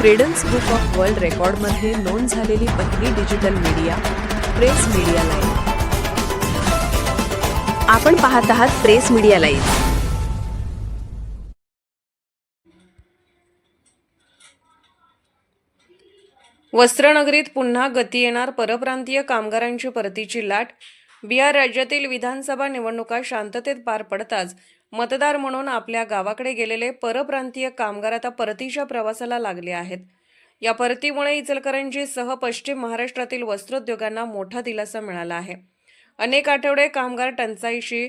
Credence book of world रेकॉर्डमध्ये नोंद झालेली पहिली digital media press media live आपण पाहत आहात प्रेस मीडिया लाईव्ह वस्त्रनगरीत पुन्हा गती येणार परप्रांतीय कामगारांची परतीची लाट बिहार राज्यातील विधानसभा निवडणुका शांततेत पार पडताच मतदार म्हणून आपल्या गावाकडे गेलेले परप्रांतीय कामगार आता परतीच्या प्रवासाला लागले आहेत. या परतीमुळे इचलकरंजीसह पश्चिम महाराष्ट्रातील वस्त्रोद्योगांना मोठा दिलासा मिळाला आहे. अनेक आठवडे कामगार टंचाईशी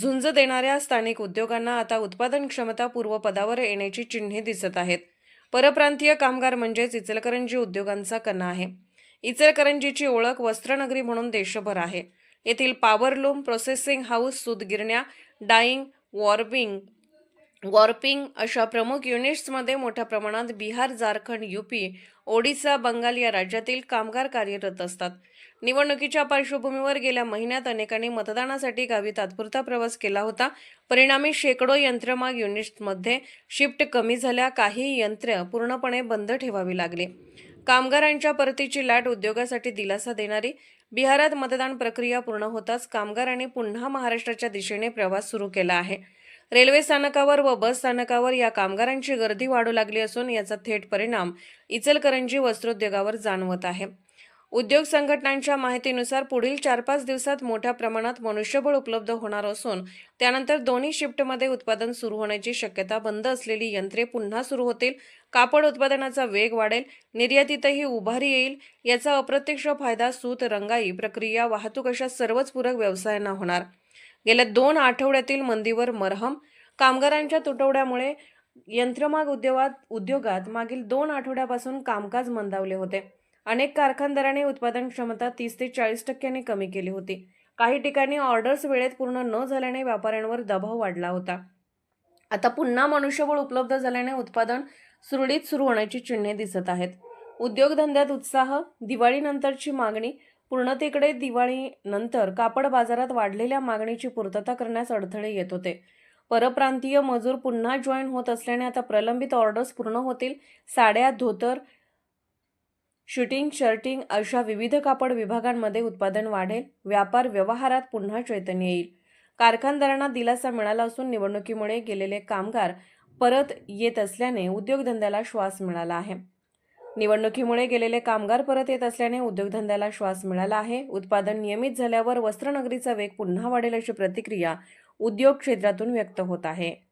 झुंज देणाऱ्या स्थानिक उद्योगांना आता उत्पादन क्षमता पूर्वपदावर येण्याची चिन्हे दिसत आहेत. परप्रांतीय कामगार म्हणजेच इचलकरंजी उद्योगांचा कणा आहे. इचलकरंजीची ओळख वस्त्रनगरी म्हणून देशभर आहे. येथील पॉवरलूम प्रोसेसिंग हाऊस सूतगिरण्या डाईंग वॉर्बिंग वॉर्पिंग अशा प्रमुख युनिट्समध्ये मोठ्या प्रमाणात बिहार झारखंड युपी ओडिसा बंगाल या राज्यातील कामगार कार्यरत असतात. निवडणुकीच्या पार्श्वभूमीवर गेल्या महिन्यात अनेकांनी मतदानासाठी गावी तात्पुरता प्रवास केला होता. परिणामी शेकडो यंत्रमाग युनिट्समध्ये शिफ्ट कमी झाल्या. काही यंत्र पूर्णपणे बंद ठेवावी लागली. कामगारांच्या परतीची लाट उद्योगासाठी दिलासा देणारी बिहारात मतदान प्रक्रिया पूर्ण होताच कामगारांनी पुन्हा महाराष्ट्राच्या दिशेने प्रवास सुरू केला आहे. रेल्वे स्थानकावर व बस स्थानकावर या कामगारांची गर्दी वाढू लागली असून याचा थेट परिणाम इचलकरंजी वस्त्रोद्योगावर जाणवत आहे. उद्योग संघटनांच्या माहितीनुसार पुढील चार पाच दिवसात मोठ्या प्रमाणात मनुष्यबळ उपलब्ध होणार असून त्यानंतर दोन्ही शिफ्टमध्ये उत्पादन सुरू होण्याची शक्यता बंद असलेली यंत्रे पुन्हा सुरू होतील कापड उत्पादनाचा वेग वाढेल निर्यातीतही उभारी येईल याचा अप्रत्यक्ष फायदा सूत रंगाई प्रक्रिया वाहतूक अशा सर्वच पूरक व्यवसायांना होणार. गेल्या दोन आठवड्यातील मंदीवर मरहम कामगारांच्या तुटवड्यामुळे यंत्रमाग उद्योगात उद्योगात मागील दोन आठवड्यापासून कामकाज मंदावले होते. अनेक कारखानदारांनी उत्पादन क्षमता तीस ते चाळीस टक्क्यांनी कमी केली होती. काही ठिकाणी ऑर्डर्स वेळेत पूर्ण न झाल्याने व्यापाऱ्यांवर दबाव वाढला होता. आता पुन्हा मनुष्यबळ उपलब्ध झाल्याने उत्पादन सुरळीत सुरू होण्याची चिन्हे दिसत आहेत. उद्योगधंद्यात उत्साह दिवाळीनंतरची मागणी पूर्णतेकडे दिवाळीनंतर कापड बाजारात वाढलेल्या मागणीची पूर्तता करण्यास अडथळे येत होते. परप्रांतीय मजूर पुन्हा जॉईन होत असल्याने आता प्रलंबित ऑर्डर्स पूर्ण होतील. साड्या धोतर शूटिंग शर्टिंग अशा विविध कापड विभागांमध्ये उत्पादन वाढेल. व्यापार व्यवहारात पुन्हा चैतन्य येईल. कारखानदारांना दिलासा मिळाला असून निवडणुकीमुळे गेलेले कामगार परत येत असल्याने उद्योगधंद्याला श्वास मिळाला आहे. निवडणुकीमुळे गेलेले कामगार परत येत असल्याने उद्योगधंद्याला श्वास मिळाला आहे. उत्पादन नियमित झाल्यावर वस्त्रनगरीचा वेग पुन्हा वाढेल अशी प्रतिक्रिया उद्योग क्षेत्रातून व्यक्त होत आहे.